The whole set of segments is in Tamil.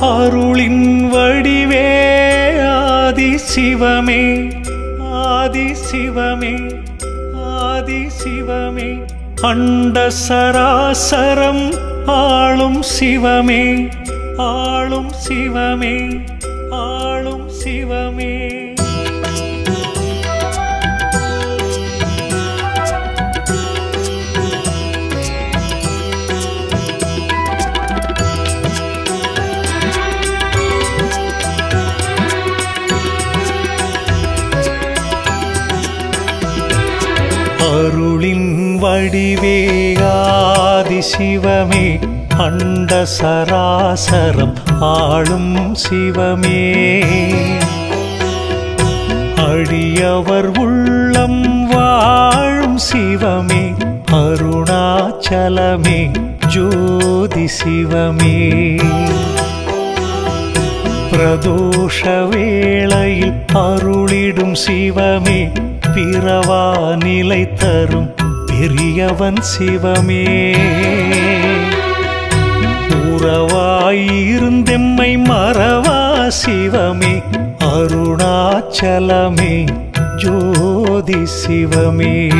அருளின் வடிவே ஆதி சிவமே ஆதி சிவமே ஆதி சிவமே. அண்ட சராசரம் ஆளும் சிவமே ஆளும் சிவமே. வடிவே ஆதிசிவமே அண்ட சராசரம் ஆளும் சிவமே. அடியவர் உள்ளம் வாழும் சிவமே அருணாச்சலமே ஜோதி சிவமே. பிரதோஷ வேளையில் அருளிடும் சிவமே பிறவா நிலை தரும் பெரியவன் சிவமே. உறவாயிருந்தெம்மை மறவா சிவமே. அருணாச்சலமே ஜோதி சிவமே.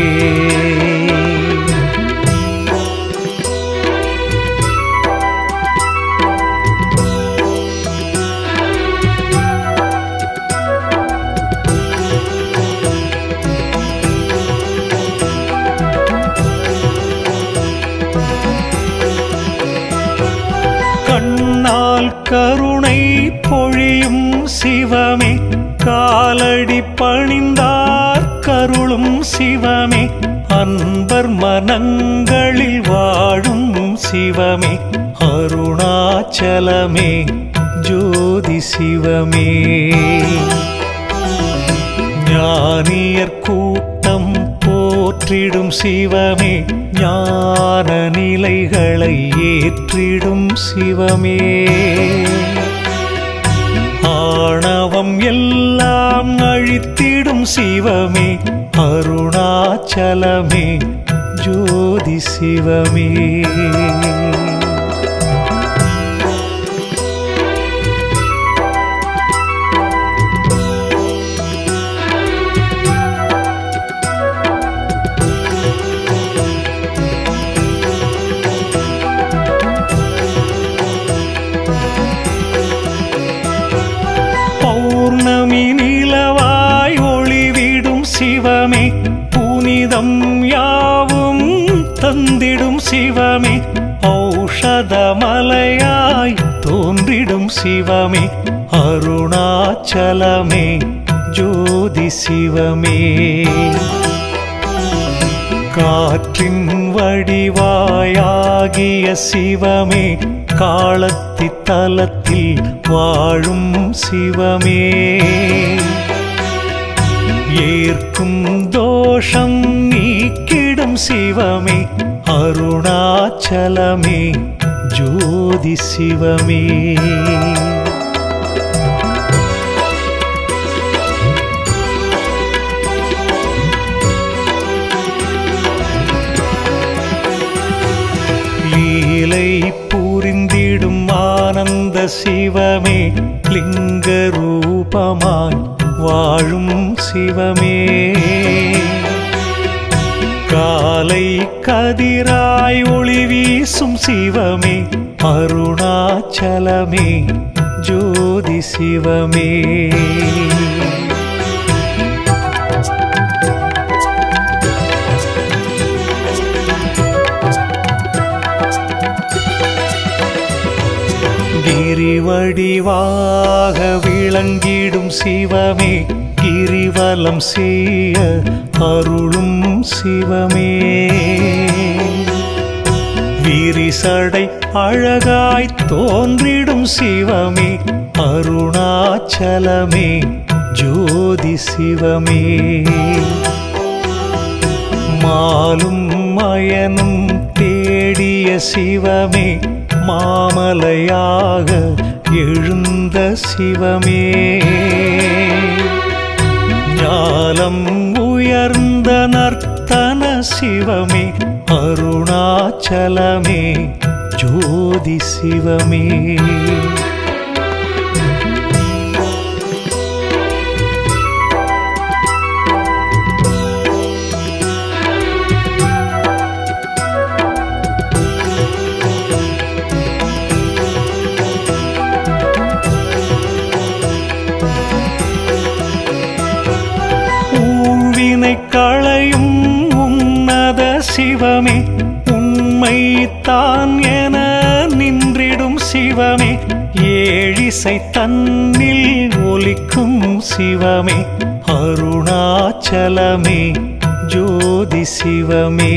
பணிந்தார் கருளும் சிவமே. அன்பர் மனங்களில் வாழும் சிவமே. அருணாச்சலமே ஜோதி சிவமே. ஞானியர் கூட்டம் போற்றிடும் சிவமே. ஞான நிலைகளை ஏற்றிடும் சிவமே. ஆணவம் எல்லாம் அழித்து சிவமே அருணாச்சலமே ஜோதி சிவமே. சிவமே அருணாச்சலமே ஜோதி சிவமே. காற்றின் வடிவாயாகிய சிவமே காலத்தி தலத்தில் வாழும் சிவமே. ஏற்கும் தோஷம் நீக்கிடும் சிவமே அருணாச்சலமே. ஜோதி சிவமே லீலை புரிந்திடும் ஆனந்த சிவமே லிங்க ரூபமாய் வாழும் சிவமே காலை கதிராய் ஒளி வீசும் சிவமே அருணாச்சலமே ஜோதி சிவமே. கிரிவடிவாக விளங்கிடும் சிவமே கிரிவ கிரிவலம் செய்ய அருளும் சிவமே. விரிசடை அழகாய் தோன்றிடும் சிவமே அருணாச்சலமே ஜோதி சிவமே. மாலும் மயனும் தேடிய சிவமே மாமலையாக எழுந்த சிவமே. காலம் உயர்ந்த நர்த்தன சிவமே அருணாச்சலமே ஜோதி சிவமே. தன்னில் ஒலிக்கும் சிவமே அருணாச்சலமே ஜோதி சிவமே.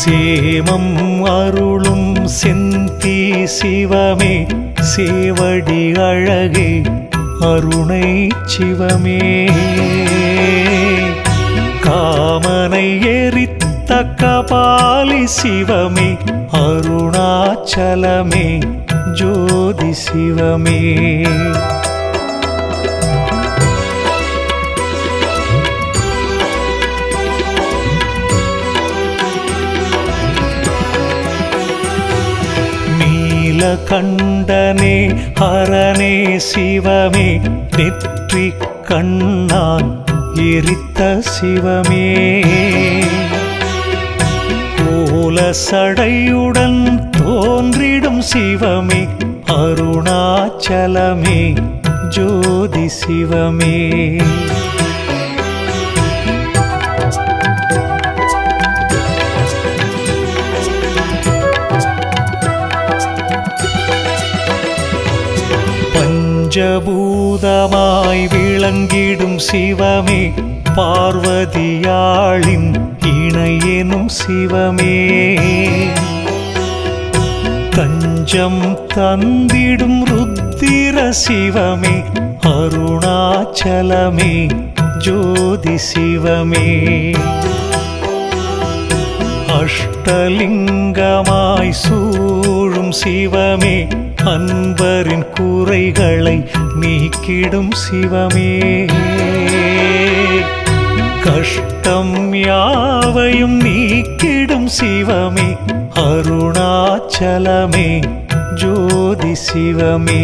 சேமம் அருளும் செந்தி சிவமே சேவடி அழகே அருணை சிவமே. காமனை எரித்த கபாலி சிவமே அருணாச்சலமே ஜோதி சிவமே நீலகண்டனே ஹரனே சிவமே நெற்றி கண்ணான் எரித்த சிவமே கோல சடையுடன் தோன்றிடும் சிவமே அருணாச்சலமே ஜோதி சிவமே. பஞ்சபூதமாய் விளங்கிடும் சிவமே பார்வதியாளின் இணையெனும் சிவமே. நெஞ்சம் தந்திடும் ருத்திர சிவமே அருணாச்சலமே ஜோதி சிவமே. அஷ்டலிங்கமாய் சூழும் சிவமே அன்பரின் குறைகளை நீக்கிடும் சிவமே. கஷ்டம் யாவையும் நீக்கிடும் சிவமே அருணாச்சலமே ஜோதி சிவமே.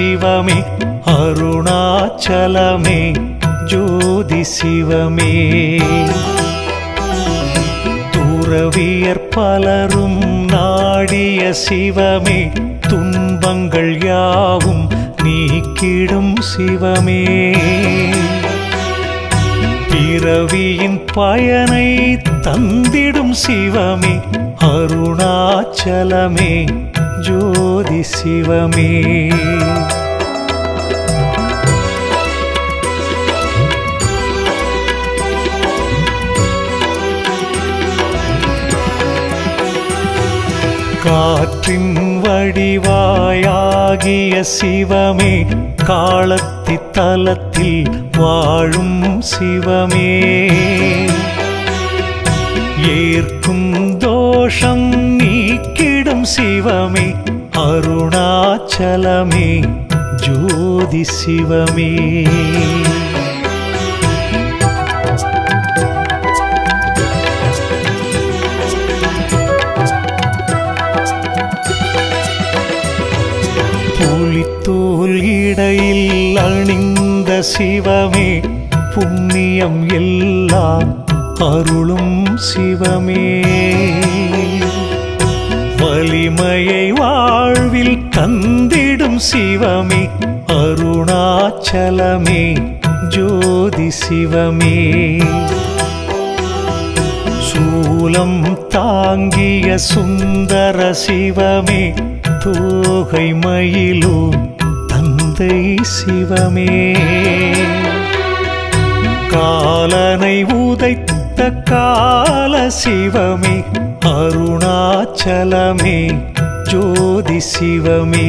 சிவமே அருணாச்சலமே ஜோதி சிவமே. துறவியர் பலரும் நாடிய சிவமே துன்பங்கள் யாவும் நீக்கிடும் சிவமே. பிறவியின் பயனை தந்திடும் சிவமே அருணாச்சலமே ஜோதி சிவமே காற்றின் வடிவாயாகிய சிவமே காலத்தி தலத்தில் வாழும் சிவமே ஏற்கும் தோஷம் நீக்கிடும் சிவமே அருணாச்சலமே ஜோதி சிவமே. புலித்தோல் இடையில் அணிந்த சிவமே புண்ணியம் எல்லாம் அருளும் சிவமே. வலிமையை வாழ்வில் தந்திடும் சிவமே. அருணாச்சலமே ஜோதி சிவமே. சூலம் தாங்கிய சுந்தர சிவமே தோகை மயிலோ தந்தை சிவமே. காலனை உதைத்த கால சிவமே அருணாச்சலமே ஜோதி சிவமே.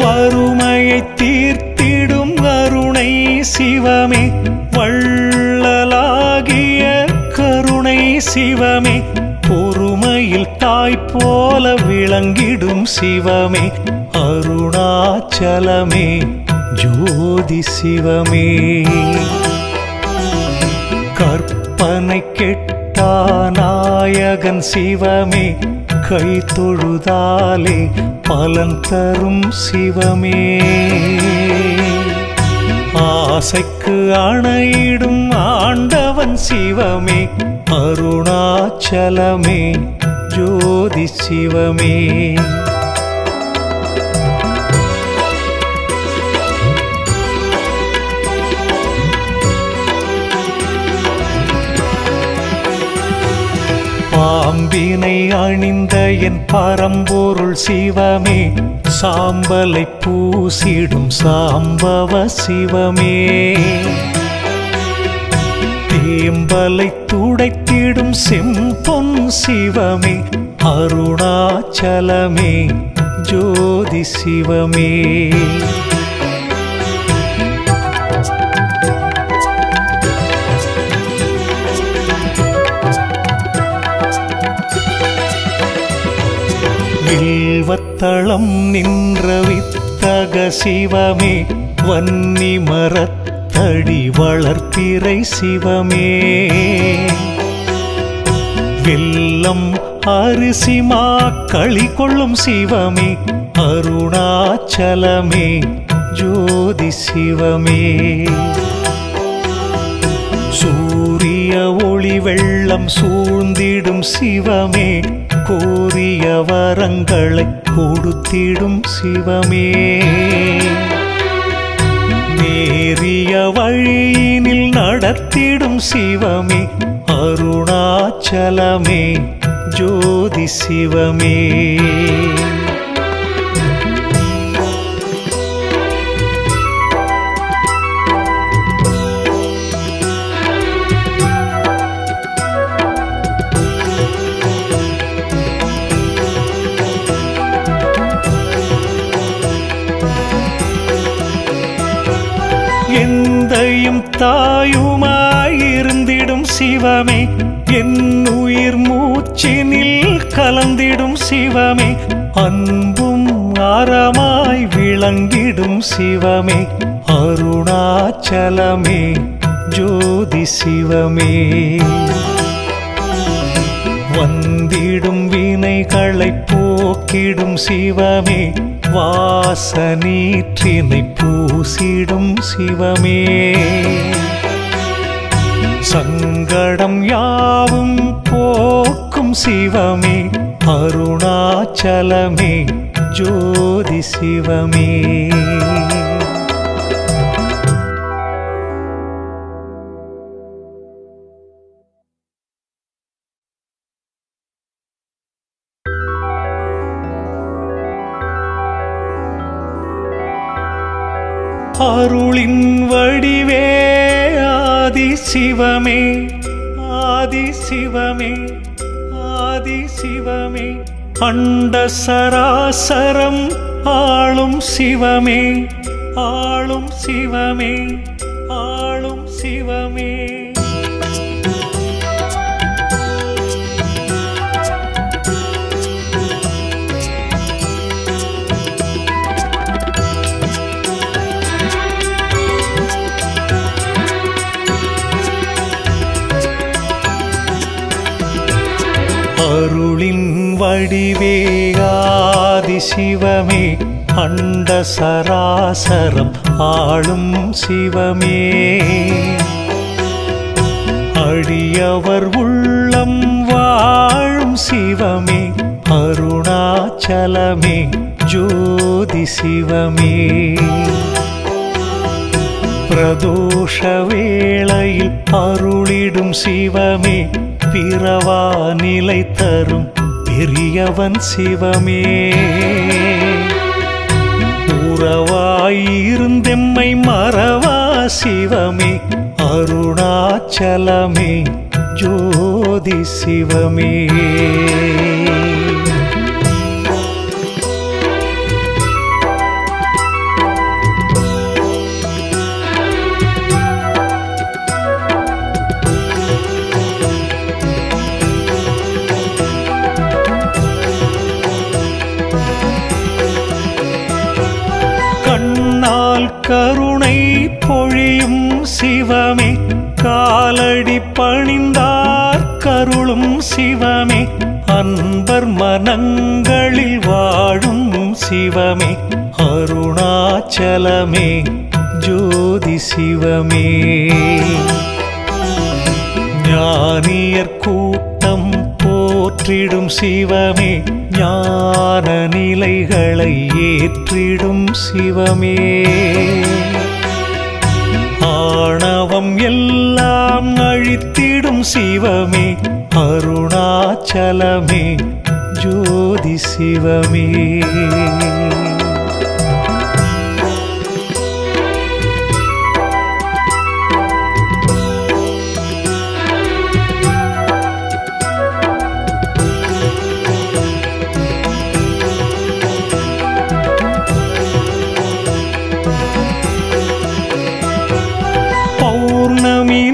வறுமையை சிவமே வள்ளலாகிய கருணை சிவமே பொறுமையில் தாய் போல விளங்கிடும் சிவமே அருணாச்சலமே ஜோதி சிவமே. கற்பனை கெட்டா நாயகன் சிவமே கை தொழுதாலே பலன் தரும் சிவமே. ஆசை ஆசைக்கு அணையிடும் ஆண்டவன் சிவமே. அருணாச்சலமே ஜோதி சிவமே. பாம்பினை அணிந்த என் பரம்பொருள் சிவமே. சாம்பலை பூசிடும் சாம்பவ சிவமே. தேம்பலை துடைத்திடும் செம்பொன் சிவமே. அருணாச்சலமே ஜோதி சிவமே. தளம் நின்ற வித்தக சிவமே வன்னி மரத்தடி வளர்த்திரை சிவமே. வெல்லம் அரிசிமா களி கொள்ளும் சிவமே அருணாச்சலமே ஜோதி சிவமே. சூரிய ஒளி வெள்ளம் சூழ்ந்திடும் சிவமே கோரிய வரங்களை கொடுத்திடும் சிவமே. நேரிய வழியினில் நடத்திடும் சிவமே. அருணாச்சலமே ஜோதி சிவமே. தாயுமாயிருந்திடும் சிவமே. என் உயிர் மூச்சினில் கலந்திடும் சிவமே. அன்பும் அறமாய் விளங்கிடும் சிவமே. அருணாச்சலமே ஜோதி சிவமே. வந்திடும் வினைகளை போக்கிடும் சிவமே. வாசனீற்றினை பூசிடும் சிவமே. சங்கடம் யாவும் போக்கும் சிவமே. அருணாச்சலமே ஜோதி சிவமே. ஆதின் வடிவே ஆதி சிவமே ஆதி சிவமே ஆதி சிவமே. அண்ட சராசரம் ஆளும் சிவமே ஆளும் சிவமே ஆளும் சிவமே. வடிவே ஆதிசிவமே அண்ட சராசரம் ஆளும் சிவமே. அடியவர் உள்ளம் வாழும் சிவமே அருணாச்சலமே ஜோதி சிவமே. பிரதோஷ வேளையில் அருளிடும் சிவமே பிறவா நிலை தரும் பெரியவன் சிவமே. உறவாயிருந்தெம்மை மறவா சிவமே. அருணாச்சலமே ஜோதி சிவமே. அன்பர் வாழும் சிவமே. அருணாச்சலமே ஜோதி சிவமே. ஞானியர் கூட்டம் போற்றிடும் சிவமே. ஞான நிலைகளை ஏற்றிடும் சிவமே. ஆணவம் எல்லாம் அழித்திடும் சிவமே. அருணாச்சலமே ஜோதி சிவமே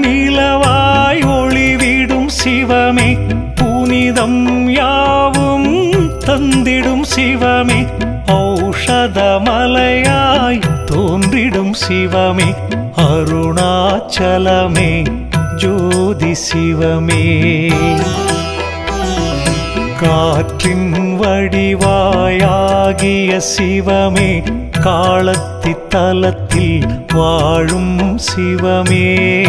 நிலவாய் ஒளிவிடும் சிவமே புனிதம் யாவும் தந்திடும் சிவமே. ஔஷதமலையாய் தோன்றிடும் சிவமே. அருணாச்சலமே ஜோதி சிவமே. காற்றின் வடிவாயாகிய சிவமே. காலத்தி தலத்தில் வாழும் சிவமே.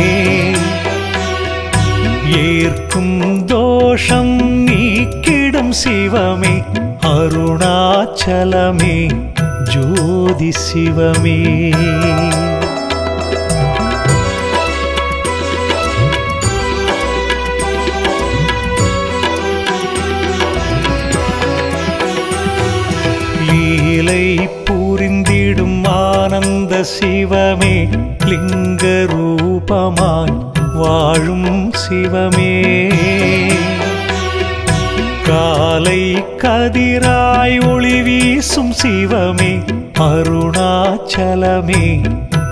ஏற்கும் தோஷம் நீக்கி சிவம் சிவமே அருணாச்சலமே ஜோதி சிவமே. லீலை புரிந்திடும் ஆனந்த சிவமே லிங்க ரூபமாய் வாழும் சிவமே. காலை கதிராய் ஒளி வீசும் சிவமே அருணாச்சலமே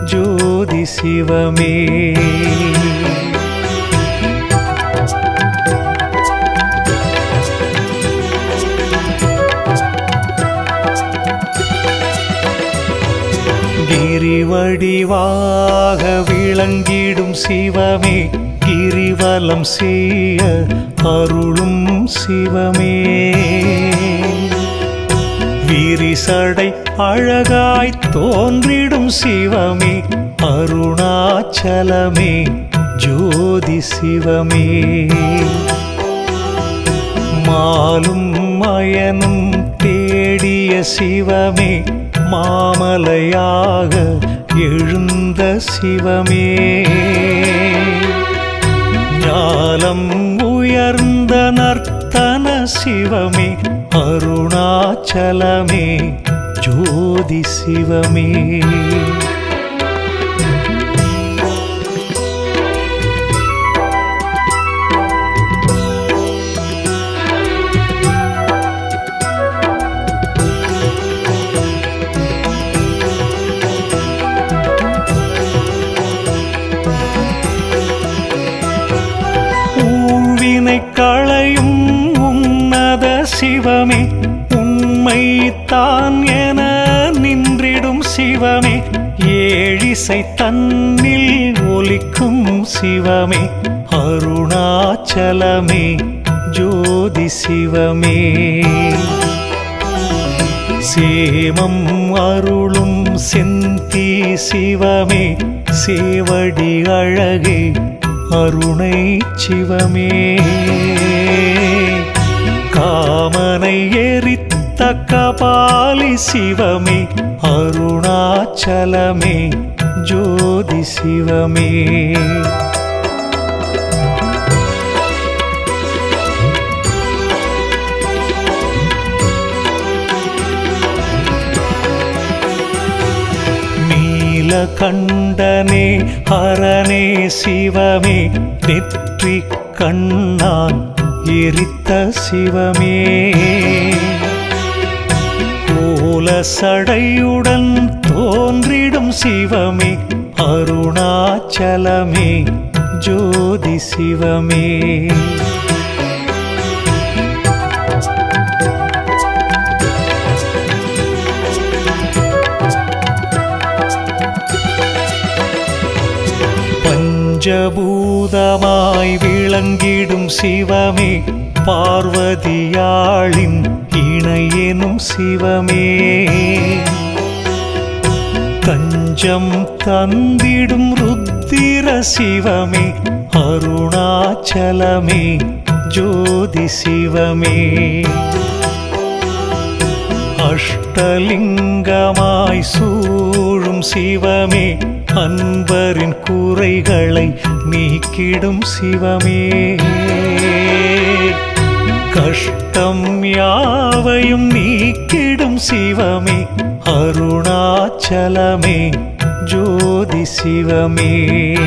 ஜோதி சிவமே. கிரிவடிவாக விளங்கிடும் சிவமே கிரிவலம் செய்ய அருளும் சிவமே. விரிசடை அழகாய் தோன்றிடும் சிவமே அருணாச்சலமே ஜோதி சிவமே. மாலும் மயனும் தேடிய சிவமே மாமலையாக எழுந்த சிவமே. காலம் உயர்ந்த நர்த்தன சிவமே அருணாச்சலமே ஜோதி சிவமே. தன்னில் ஒலிக்கும் சிவமே அருணாச்சலமே ஜோதி சிவமே. சேமம் அருளும் செந்தி சிவமே சேவடி அழகே அருணை சிவமே. காமனை எரித்த கபாலி சிவமே அருணாச்சலமே ஜோதி சிவமே நீலகண்டனே ஹரனே சிவமே நெற்றி கண்ணான் எரித்த சிவமே சடையுடன் தோன்றிடும் சிவமே அருணாச்சலமே ஜோதி சிவமே. பஞ்சபூதமாய் விளங்கிடும் சிவமே பார்வதியாளின் இணையெனும் சிவமே. தஞ்சம் தந்திடும் ருத்திர சிவமே. அருணாச்சலமே ஜோதி சிவமே. அஷ்டலிங்கமாய் சூழும் சிவமே. அன்பரின் கூரைகளை நீக்கிடும் சிவமே. கஷ்டம் யாவையும் நீக்கிடும் சிவமே. அருணாச்சலமே ஜோதி சிவமே.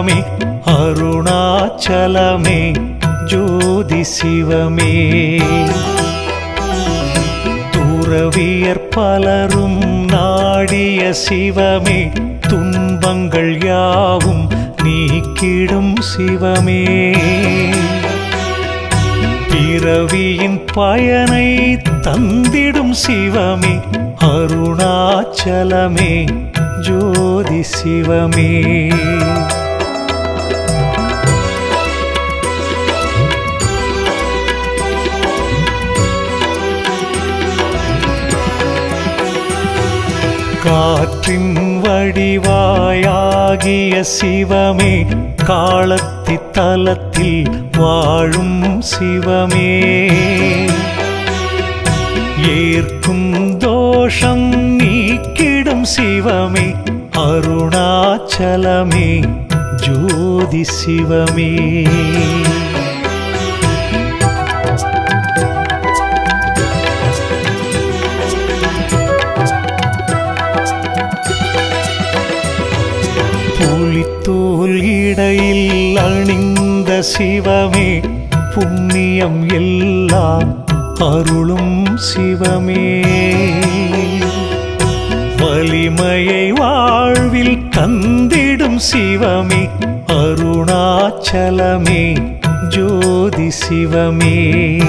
சிவமே அருணாச்சலமே ஜோதி சிவமே. துறவியர் பலரும் நாடிய சிவமே துன்பங்கள் யாவும் நீக்கிடும் சிவமே. பிறவியின் பயனை தந்திடும் சிவமே அருணாச்சலமே ஜோதி சிவமே. காற்றின் வடிவாயாகிய சிவமே காலத்தி தலத்தில் வாழும் சிவமே. ஏற்கும் தோஷம் நீக்கிடும் சிவமே அருணாச்சலமே ஜோதி சிவமே. புலித்தோல் அணிந்த சிவமே புண்ணியம் எல்லாம் அருளும் சிவமே. வலிமையை வாழ்வில் தந்திடும் சிவமே அருணாச்சலமே ஜோதி சிவமே.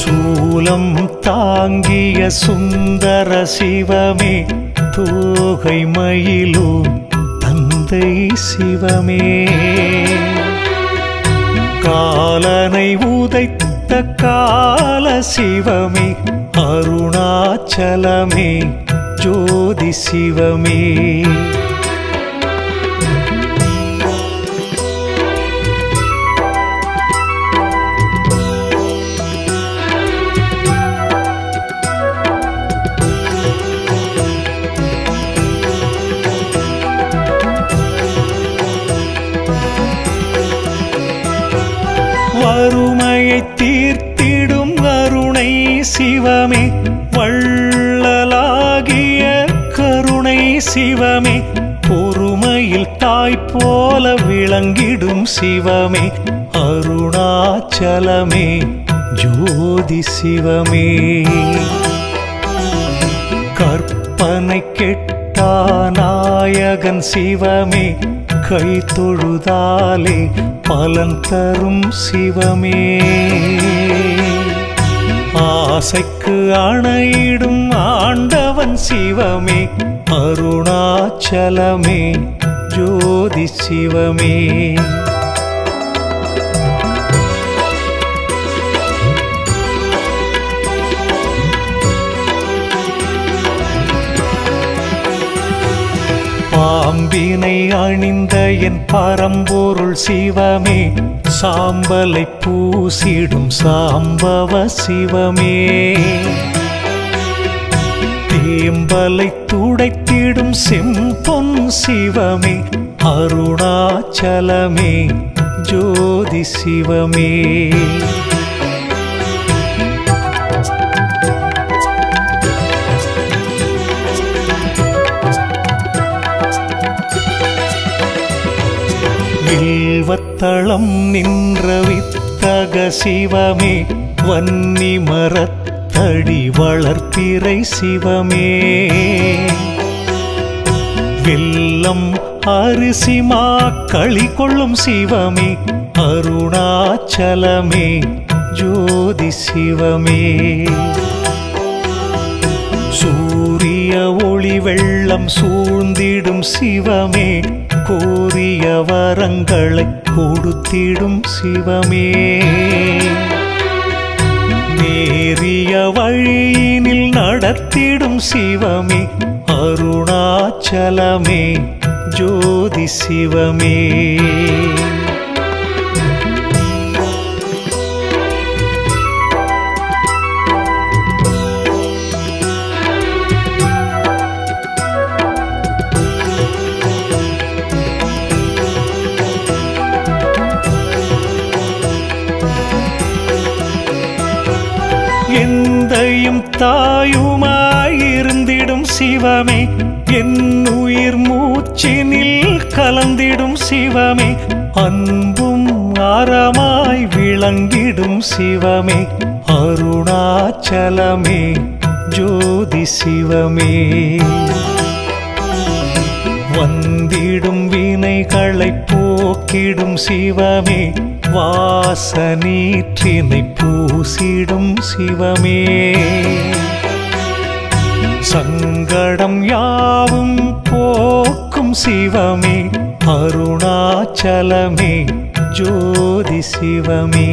சூலம் தாங்கிய சுந்தர சிவமே தோகை மயிலும் தந்தை சிவமே. காலனை உதைத்த கால சிவமே. அருணாச்சலமே ஜோதி சிவமே. சிவமே பொறுமையில் தாய் போல விளங்கிடும் சிவமே அருணாச்சலமே ஜோதி சிவமே. கற்பனை கெட்டா நாயகன் சிவமே கை தொழுதாலே பலன் தரும் சிவமே. ஆசைக்கு அணையிடும் ஆண்டவன் சிவமே அருணாச்சலமே ஜோதி சிவமே. பாம்பினை அணிந்த என் பரம்பொருள் சிவமே சாம்பலை பூசிடும் சாம்பவ சிவமே. ஏம்பலை துடைத்திடும் செம்பொன் சிவமே அருணாச்சலமே ஜோதி சிவமே. வில்வத்தளம் நின்ற வித்தக சிவமே வன்னி மரத் தடி வளர்த்திரை சிவமே. வெல்லம் அரிசிமா களி கொள்ளும் சிவமே. அருணாச்சலமே ஜோதி சிவமே. சூரிய ஒளி வெள்ளம் சூழ்ந்திடும் சிவமே. கோரிய வரங்களை கொடுத்திடும் சிவமே. நேரிய வழியினில் நடத்திடும் சிவமே. அருணாச்சலமே ஜோதி சிவமே. சிவமே என் உயிர் மூச்சினில் கலந்திடும் சிவமே. அன்பும் அறமாய் விளங்கிடும் சிவமே. அருணாச்சலமே ஜோதி சிவமே. வந்திடும் வினைகளை போக்கிடும் சிவமே. வாசனீற்றினை பூசிடும் சிவமே. சங்கடம் யாவும் போக்கும் சிவமே. அருணாச்சலமே ஜோதி சிவமே.